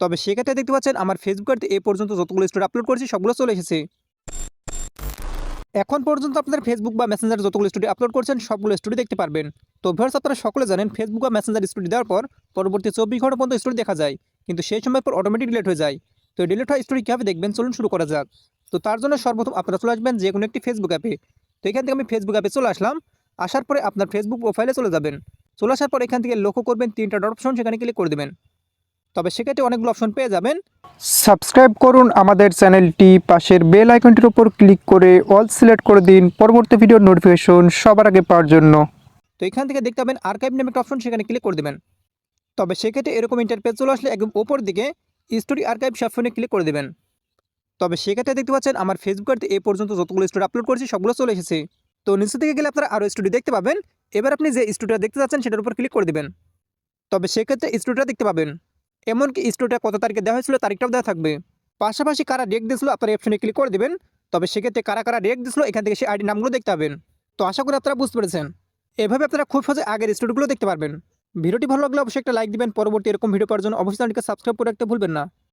তবে সেক্ষেত্রে দেখতে পাচ্ছেন আমার ফেসবুকের এ পর্যন্ত যতগুলো স্টোরি আপলোড করেছি, সবগুলো চলে এসেছে। এখন পর্যন্ত আপনার ফেসবুক বা মেসেঞ্জার যতগুলো স্টোরি আপলোড করছেন, সবগুলো স্টোরি দেখতে পারবেন। তো ভিউয়ার্স আপনারা সকলে জানেন ফেসবুক বা মেসেঞ্জার স্টোরি দেওয়ার পর পরবর্তী চব্বিশ ঘণ্টা পর্যন্ত স্টোরি দেখা যায়। কিন্তু সেই সময় পর অটোমেটিক ডিলিট হয়ে যায়। তো ডিলিট হওয়া স্টোরি কীভাবে দেখবেন, চলুন শুরু করা যাক। তো তার জন্য সর্বপ্রথম আপনারা চলে আসবেন যে কোনো একটি ফেসবুক অ্যাপে তো এখান থেকে আমি ফেসবুক অ্যাপে চলে আসলাম। আসার পরে আপনার ফেসবুক প্রোফাইলে চলে যাবেন। চলে আসার পর এখান থেকে লক্ষ্য করবেন তিনটা ডট অপশন সেখানে ক্লিক করে দেবেন। তবে সেক্ষেত্রে অনেকগুলো অপশন পেয়ে যাবেন। সাবস্ক্রাইব করুন আমাদের চ্যানেলটি পাশের বেল আইকনটির উপর ক্লিক করে অল সিলেক্ট করে দিন পরবর্তী ভিডিওর নোটিফিকেশন সবার আগে পাওয়ার জন্য। তো এখান থেকে দেখতে পাবেন আর্কাইভ নামে একটা অপশন সেখানে ক্লিক করে দেবেন। তবে সেক্ষেত্রে এরকম ইন্টারপেজ চলে আসলে একদম ওপর দিকে স্টোরি আর্কাইভ অপশনে ক্লিক করে দেবেন। তবে সেক্ষেত্রে দেখতে পাচ্ছেন আমার ফেসবুকের এ পর্যন্ত যতগুলো স্টোরি আপলোড করেছি সবগুলো চলে এসেছে। তো নিচে থেকে গেলে আপনারা আরও স্টোরি দেখতে পাবেন। এবার আপনি যে স্টোরিটা দেখতে যাচ্ছেন সেটার উপর ক্লিক করে দেবেন। তবে সেক্ষেত্রে স্টোরিটা দেখতে পাবেন। এমনকি স্টোরিটা কত তারিখে দেওয়া হয়েছিল তারিখটাও দেওয়া থাকবে। পাশাপাশি কারা রেক দিয়েছিল আপনার অপশনে ক্লিক করে দেবেন। তবে সেক্ষেত্রে কারা কারা রেক দিয়েছিল, এখান থেকে সেই আইডি নামগুলো দেখতে পাবেন। তো আশা করি আপনারা বুঝতে পেরেছেন। এভাবে আপনারা খুব সহজে আগের স্টোরিগুলো দেখতে পারবেন। ভিডিওটি ভালো লাগলে অবশ্যই একটা লাইক দিবেন। পরবর্তী এরকম ভিডিও পাওয়ার জন্য অবশ্যই সাবস্ক্রাইব করে রাখতে ভুলবেন না।